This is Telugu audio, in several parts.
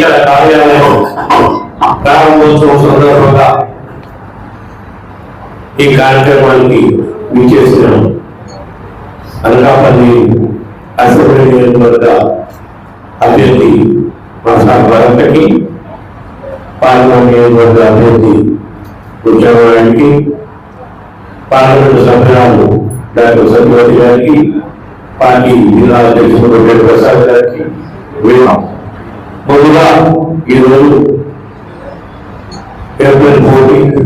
ఎన్నికల కార్యాలయం ప్రారంభోత్సవం సందర్భంగా ఈ కార్యక్రమానికి విచ్చేసిన అనకాపల్లి అసెంబ్లీ నియోజకవర్గ అభ్యర్థి మసా భరత్కి పార్లమెంట్ నియోజకవర్గ అభ్యర్థి ఉద్యమానికి పార్లమెంటు సభ్యురాలు డాక్టర్ సత్యవతి గారికి పార్టీ జిల్లా అధ్యక్షుడు రెడ్డి ప్రసాద్ గారికి వీళ్ళం ముందుగా ఈరోజు April fourteenth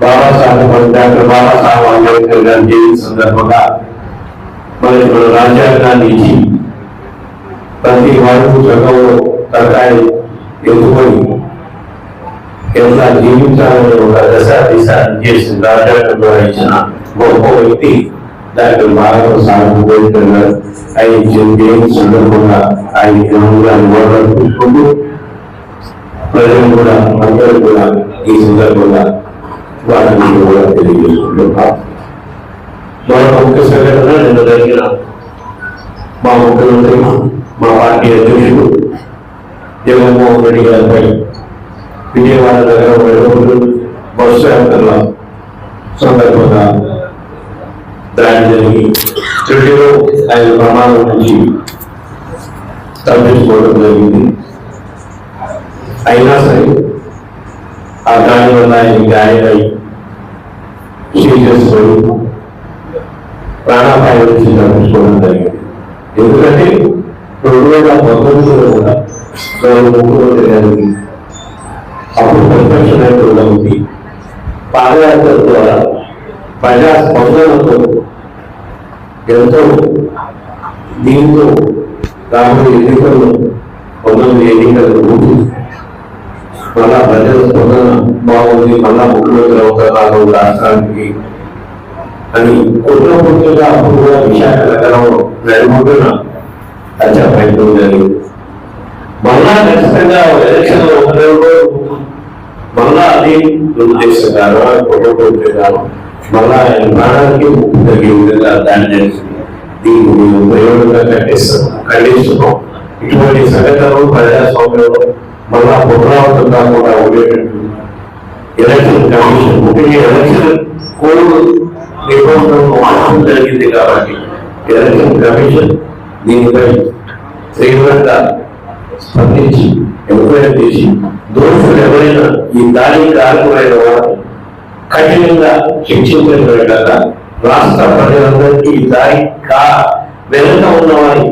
Babasaheb doctor Babasaheb Ambedkar గారి జయంతి సందర్భంగా మరి మన రాజ్యాంగాన్ని ఇచ్చి ప్రతి వారు చక్కలో తరకాయ ఎత్తుకొని ఎలా జీవించాలనే ఒక దశ దిశ చేసిన రాజ్యాంగం ద్వారా ఇచ్చిన గొప్ప వ్యక్తి డాక్టర్ బాబాసాహెబ్ అంబేద్కర్ గారు ఆయన ఇచ్చిన జయంతి సందర్భంగా ఆయన జ్ఞానాన్ని చూసుకుంటూ ప్రజలు కూడా అందరూ కూడా ఈ సందర్భంగా వాటిని కూడా తెలియజేసుకుంటున్నాం మరొక ముఖ్య సంఘటన నిన్న జరిగిన మా ముఖ్యమంత్రి మా పార్టీ అధ్యక్షుడు జగన్మోహన్ రెడ్డి గారిపై విజయవాడ నగరం వెలుగులు బస్సు యాత్రల సందర్భంగా దాడి జరిగి త్రుటిలో ఆయన ప్రమాదం నుంచి తప్పించుకోవడం జరిగింది. అయినా సరే ఆ దాని వల్ల ఆయన గాయమై సీరియస్ ప్రాణాపాయం నుంచి తప్పించుకోవడం జరిగింది. ఎందుకంటే రెండు వేల పంతొమ్మిదిలో కూడా ముఖ్యమంత్రి గారికి అప్పుడు ప్రతిపక్ష నాయకుడుగా ఉంది పాదయాత్ర ద్వారా ప్రజా స్పందనతో ఎంతో దీంతో రాబోయే ఎన్నికల్లో పంతొమ్మిది ఎన్నికలు మళ్ళా ప్రజల స్పందన బాగుంది మళ్ళా ముఖ్యమంత్రి అవుతారు రాష్ట్రానికి అని కుట్ర పూర్తిగా అప్పుడు విశాఖ నగరం నడుముకున్న హత్య ప్రయత్నం జరిగింది. మళ్ళా ఖచ్చితంగా ఎలక్షన్లో ఒక నెల రోజులు మళ్ళా అది దురుద్దేశంగానో కుటుంబంగానో మళ్ళా ఆయన ప్రాణానికి ముప్పు కలిగే విధంగా దాడి జరిగింది దీన్ని మేము ప్రయోజనంగా కట్టిస్తాం ఖండిస్తున్నాం ఇటువంటి సంఘటనలు ప్రజాస్వామ్యంలో మళ్ళా పునరావృతం కాకుండా ఉండేటట్టు ఎలక్షన్ కమిషన్ ముఖ్యంగా ఎలక్షన్ కోడ్ నిబంధనలు మార్చడం జరిగింది కాబట్టి ఎలక్షన్ కమిషన్ దీనిపై తీవ్రంగా స్పందించి ఎంక్వైరీ చేసి దోషులు ఎవరైనా ఈ దాడికి కారణమైన వారు కఠినంగా శిక్షించగలగా రాష్ట్ర ప్రజలందరికీ ఈ కా వెనుక ఉన్న వారి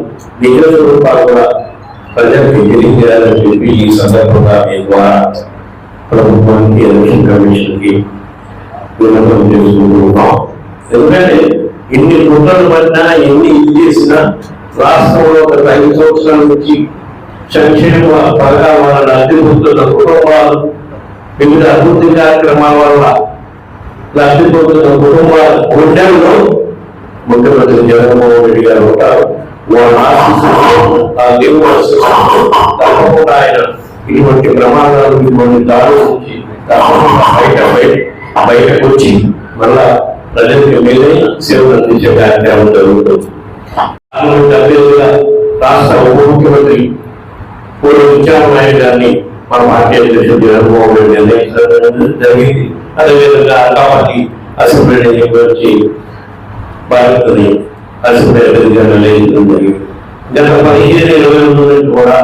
నిజ స్వరూపాలు కూడా ప్రజలకు తెలియజేయాలని చెప్పి ఈ సందర్భంగా మీ ద్వారా ప్రభుత్వానికి ఎలక్షన్ కమిషన్కి విన్నపం చేసుకుంటున్నాం. ఎందుకంటే ఎన్ని కుట్రలు పడినా ఎన్ని ఇది చేసినా రాష్ట్రంలో గత ఐదు సంవత్సరాల నుంచి సంక్షేమ పథకాల వల్ల అభివృద్ధుల కుటుంబాలు వివిధ అభివృద్ధి కార్యక్రమాల వల్ల లబ్ధి పొందుతున్న కుటుంబాల గుండెల్లో ముఖ్యమంత్రి జగన్మోహన్ రెడ్డి గారు ఉంటారు వాళ్ళ ఆశీస్సులు ఆ దేవుడు తప్పకుండా ఆయన ఇటువంటి ప్రమాదాలు ఇటువంటి దాడుల నుంచి బయట బయట బయటకు వచ్చి మళ్ళా ప్రజలకు మేలైన సేవలు అందించే కార్యక్రమం జరుగుతుంది రాష్ట్ర ఉప ముఖ్యమంత్రి పూర్వ విచారనాయుడు గారిని మన పార్టీ అధ్యక్షుడు జగన్మోహన్ రెడ్డి నిర్ణయించడం జరిగింది అదేవిధంగా అనకాపల్లి అసెంబ్లీ వచ్చి బాధితుని అసెంబ్లీ అభ్యర్థిగా నిర్ణయించడం జరిగింది. గత పదిహేను ఇరవై మూడు నుంచి కూడా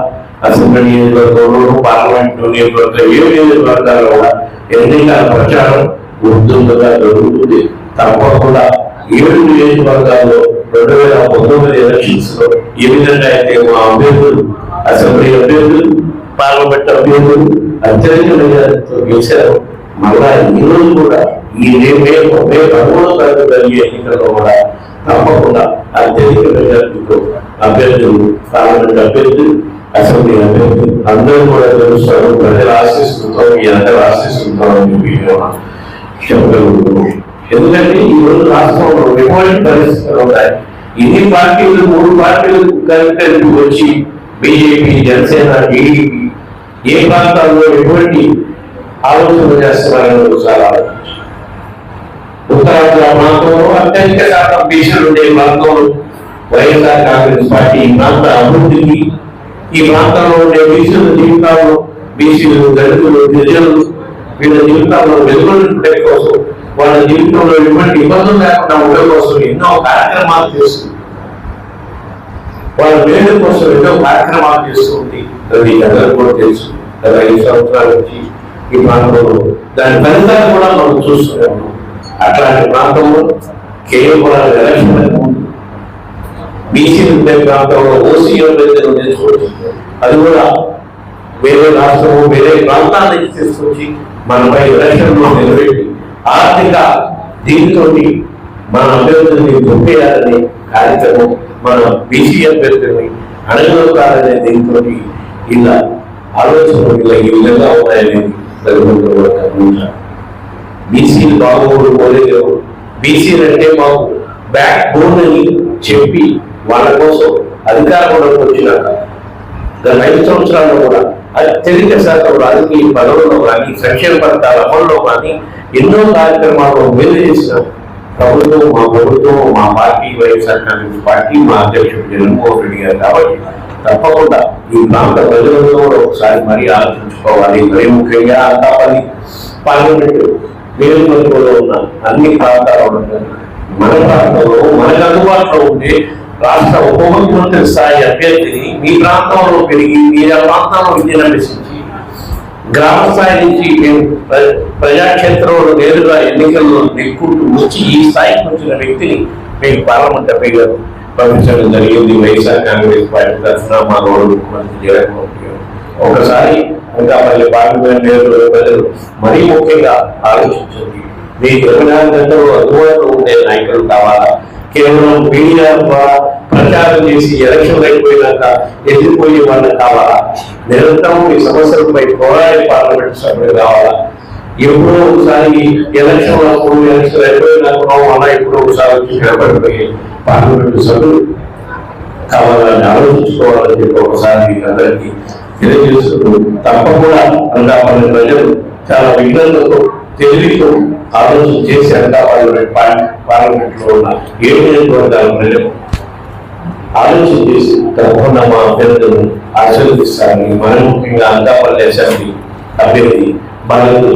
అసెంబ్లీ నియోజకవర్గంలో పార్లమెంట్ నియోజకవర్గం ఏ నియోజకవర్గాల్లో కూడా ఎన్నికల ప్రచారం ఉధృతంగా జరుగుతుంది. తప్పకుండా ఏడు నియోజకవర్గాల్లో రెండు వేల పంతొమ్మిది ఎలక్షన్స్లో ఏ విధంగా అయితే మా అభ్యర్థులు అసెంబ్లీ అభ్యర్థులు పార్లమెంట్ అభ్యర్థులు అత్యధిక మెజారిటీతో గెలిచారు మళ్ళా ఈ రోజు కూడా ఈ రేపు మే పదమూడో తారీఖు జరిగే ఎన్నికల్లో కూడా తప్పకుండా అత్యధిక మెజారిటీతో అభ్యర్థులు పార్లమెంట్ అభ్యర్థులు అసెంబ్లీ అభ్యర్థులు అందరూ కూడా తెలుస్తారు ప్రజలు ఆశిస్తుంటాం మీ అందరూ ఆశిస్తుంటాం చెప్పి చెప్పగలుగుతున్నాం ఎందుకంటే ఈ రోజు రాష్ట్రంలో ఎటువంటి పరిస్థితులు ఉన్నాయి. ఇన్ని పార్టీలు మూడు పార్టీలు కలిపి వచ్చి బీజేపీ జనసేన టీడీపీ ఏ ప్రాంతాల్లో ఎటువంటి ఆలోచన చేస్తున్నారని ఒకసారి ఆలోచించండి. ఉత్తరాంధ్ర ప్రాంతంలో అత్యధిక శాతం బీసీలు ఉండే ప్రాంతంలో వైఎస్ఆర్ కాంగ్రెస్ పార్టీ ఈ ప్రాంత అభివృద్ధికి ఈ ప్రాంతంలో ఉండే బీసీల జీవితాల్లో బీసీలు దళితులు గిరిజనులు వీళ్ళ జీవితాల్లో వెలుగుండే కోసం వాళ్ళ జీవితంలో ఎటువంటి ఇబ్బందులు లేకుండా ఉండే కోసం ఎన్నో కార్యక్రమాలు చేస్తుంది వాళ్ళ మేలు కోసం ఎన్నో కార్యక్రమాలు చేస్తుంది అది అందరూ కూడా తెలుసు గత ఐదు సంవత్సరాల నుంచి ఈ ప్రాంతంలో దాని ఫలితాలు కూడా మనం చూస్తున్నాము అట్లాంటి ప్రాంతంలో కేవలం ఎలక్షన్ బీసీ ఉండే ప్రాంతంలో ఓసీ అభ్యర్థులు నేర్చుకోవచ్చు. అది కూడా వేరే రాష్ట్రము వేరే ప్రాంతానికి తీసుకొచ్చి మనపై ఎలక్షన్లో నిలబెట్టి ఆర్థిక దీంతో మన అభ్యర్థుల్ని గుర్తేయాలనే కార్యక్రమం మన బీసీ అభ్యర్థుల్ని అడగలుగుతారనే దీంతో ఇలా ఆలోచనలు ఇలా ఈ విధంగా ఉన్నాయనేది బీసీలు బాగోడు పోలేదు బీసీలు అంటే మాకు బ్యాక్ బోన్ అని చెప్పి వాళ్ళ కోసం అధికారంలోకి వచ్చినాక గత ఐదు సంవత్సరాల్లో కూడా అత్యధిక శాతం రాజకీయ పదవుల్లో కానీ సంక్షేమ పథకాల అమల్లో కానీ ఎన్నో కార్యక్రమాలు మేలు చేసిన ప్రభుత్వం మా ప్రభుత్వం మా పార్టీ వైఎస్ఆర్ కాంగ్రెస్ పార్టీ మా అధ్యక్షుడు జగన్మోహన్ రెడ్డి గారు కాబట్టి తప్పకుండా. ఈ ప్రాంత ప్రజలందరూ కూడా ఒకసారి మరి ఆలోచించుకోవాలి. మరి ముఖ్యంగా అనకాపల్లి పార్లమెంట్ నియోజకవర్గంలో ఉన్న అన్ని ప్రాంతాల్లో మన ప్రాంతంలో మనకు అందుబాటులో ఉండే రాష్ట్ర ఉప ముఖ్యమంత్రి స్థాయి అభ్యర్థిని మీ ప్రాంతంలో పెరిగి మీ ప్రాంతంలో విద్యను అభ్యసించి గ్రామ స్థాయి నుంచి మేము ప్రజాక్షేత్రంలో నేరుగా ఎన్నికల్లో నెక్కుంటూ వచ్చి ఈ స్థాయికి వచ్చిన వ్యక్తిని మేము పార్లమెంట్ అభ్యర్థి. పంపించడం జరిగింది. వైఎస్ఆర్ కాంగ్రెస్ పార్టీ తరఫున మా గౌరవ ముఖ్యమంత్రి జగన్మోహన్ ఒకసారి ఇంకా మళ్ళీ పార్లమెంట్ ప్రజలు మరీ ముఖ్యంగా ఆలోచించండి. మీ ఇరవై గంటలు అందుబాటులో ఉండే నాయకులు కావాలా? కేవలం మీడియా ద్వారా ప్రచారం చేసి ఎలక్షన్ అయిపోయినాక ఎదిరిపోయే వాళ్ళు కావాలా? నిరంతరం ఈ సమస్యలపై పోరాడే పార్లమెంట్ సభ్యులు కావాలా? ఎప్పుడో ఒకసారి ఎలక్షన్ అప్పుడు ఎలక్షన్ అయిపోయినాక అలా ఎప్పుడో ఒకసారి వచ్చి నిలబడిపోయి పార్లమెంట్ సభ్యులు కావాలని ఆలోచించుకోవాలని చెప్పి ఒకసారి మీకు అందరికీ తెలియజేస్తూ తప్పకుండా అనకాపల్లి ప్రజలు చాలా విజ్ఞతతో తెలివితో ఆలోచన చేసి అనకాపల్లి పార్లమెంట్లో ఉన్న ఏడు నియోజకవర్గాల ప్రజలు ఆలోచన చేసి తప్పకుండా మా అభ్యర్థులను ఆశీర్వదిస్తారని మనం ముఖ్యంగా అనకాపల్లి అసెంబ్లీ అభ్యర్థి భరత్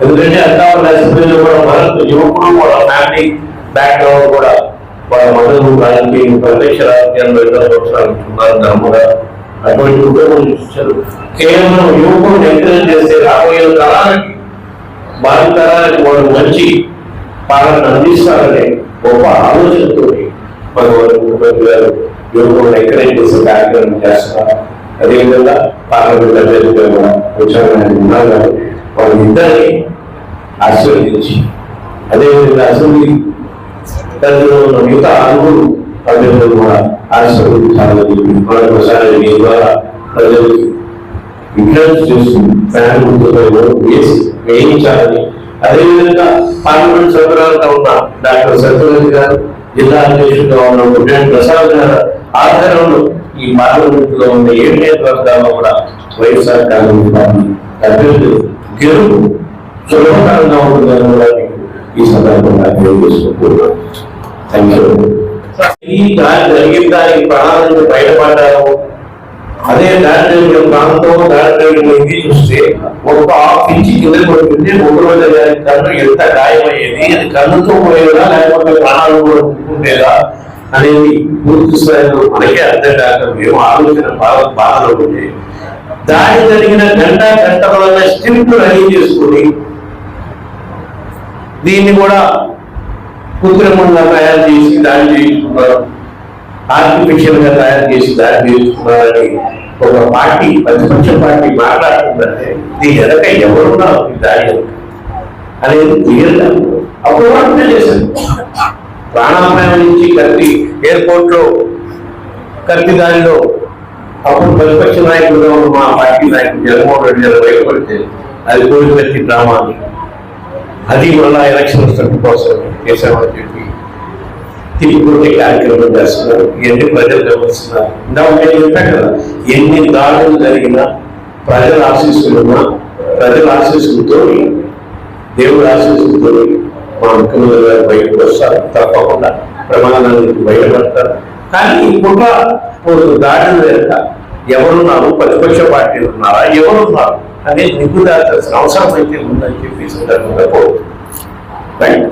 ఎందుకంటే అనకాపల్లి అసెంబ్లీలో కూడా భరత్ యువకుడు కూడా ఫ్యామిలీ బ్యాక్గ్రౌండ్ కూడా వాళ్ళ మధురు దానికి ప్రత్యక్ష రాజకీయాల్లో ఎన్నో ధర్మగా అటువంటి కుటుంబం చూశారు కేవలం యువకుడు ఎంకరేజ్ చేస్తే రాబోయే తరానికి భావి తరానికి వాడు మంచి పాలన అందిస్తారనే గొప్ప ఆలోచనతో భగవాన్ ముఖ్యమంత్రి గారు యువకులను ఎంకరేజ్ చేసే కార్యక్రమం చేస్తున్నారు. అదేవిధంగా పార్లమెంట్ అభ్యర్థిగా కూడా వచ్చారని ఉన్నారు వాళ్ళిద్దరిని ఆశీర్వదించి అదేవిధంగా అసెంబ్లీ తల్లిలో ఉన్న మిగతా ఆరుగురు అభ్యర్థులు కూడా ఆశీర్వదించాలని చెప్పి మరొకసారి మీ ద్వారా ప్రజలకి విజ్ఞప్తి చేస్తుంది ఫ్యాన్ గుర్తుపై వేసి వేయించాలని. అదేవిధంగా పార్లమెంట్ సభ్యురాలుగా ఉన్న డాక్టర్ సత్యవతి గారు జిల్లా అధ్యక్షుడిగా ఉన్న గుడ్డెన్ ప్రసాద్ గారు ఆధ్వర్యంలో ఈ పార్లమెంట్లో ఉన్న ఏడు నియోజకవర్గాల్లో కూడా వైఎస్ఆర్ కాంగ్రెస్ పార్టీ అభ్యర్థులు గెలుపు సులభకరంగా ఉంటుందని కూడా ఈ సందర్భంగా తెలియజేసుకుంటున్నాను ఈ దారి జరిగిన దానికి ప్రణాళిక బయటపడ్డారు అదే దారిద్ర్యం ప్రాంతం దారిద్ర్యం ఇది చూస్తే ఒక హాఫ్ ఇంచి కింద పడుతుంటే మూడు గారి కన్ను ఎంత గాయమయ్యేది అది కన్నుతో పోయేదా లేకపోతే ప్రాణాలు కూడా ఉంటుండేదా అనేది పూర్తి స్థాయిలో మనకే అర్థం కాక మేము ఆలోచన బాధ బాధలో ఉండే. దాడి జరిగిన గంట గంట వల్ల స్క్రిప్ట్ రెడీ చేసుకుని దీన్ని కూడా కృత్రిమంగా తయారు చేసి దాడి చేయించుకున్నారు ఆర్టిఫిషియల్గా తయారు చేసి దాడి చేయించుకున్నారని ఒక పార్టీ ప్రతిపక్ష పార్టీ మాట్లాడుతుందంటే దీని వెనక ఎవరున్నారు ఈ దాడి వెనక అనేది క్లియర్గా అప్పుడు వాటినే చేశారు ప్రాణాపాయం నుంచి కత్తి ఎయిర్పోర్ట్లో కత్తి దారిలో అప్పుడు ప్రతిపక్ష నాయకులుగా ఉన్న మా పార్టీ నాయకుడు జగన్మోహన్ రెడ్డి గారు బయటపడితే అది కోడి డ్రామా అని. అది మళ్ళా ఎలక్షన్ వస్తున్న కోసం చేశామని చెప్పి తిరిగి కార్యక్రమం చేస్తున్నారు. ఇవన్నీ ప్రజలు గమనిస్తున్నారు. ఇందాక నేను చెప్పాను కదా ఎన్ని దాడులు జరిగినా ప్రజల ఆశీస్సులున్నా ప్రజల ఆశీస్సులతో దేవుడు ఆశీస్సులతో మా ముఖ్యమంత్రి గారు బయటకు వస్తారు. తప్పకుండా ప్రమాదాల నుంచి బయటపడతారు కానీ ఈ కుట్ర పోతు దాడులు లేక ఎవరున్నారు? ప్రతిపక్ష పార్టీలు ఉన్నారా? ఎవరున్నారు? అనేది నిగ్గుదాల్సిన అవసరం అయితే ఉందని చెప్పి ఈ సందర్భంగా కోరుతున్నాను రైట్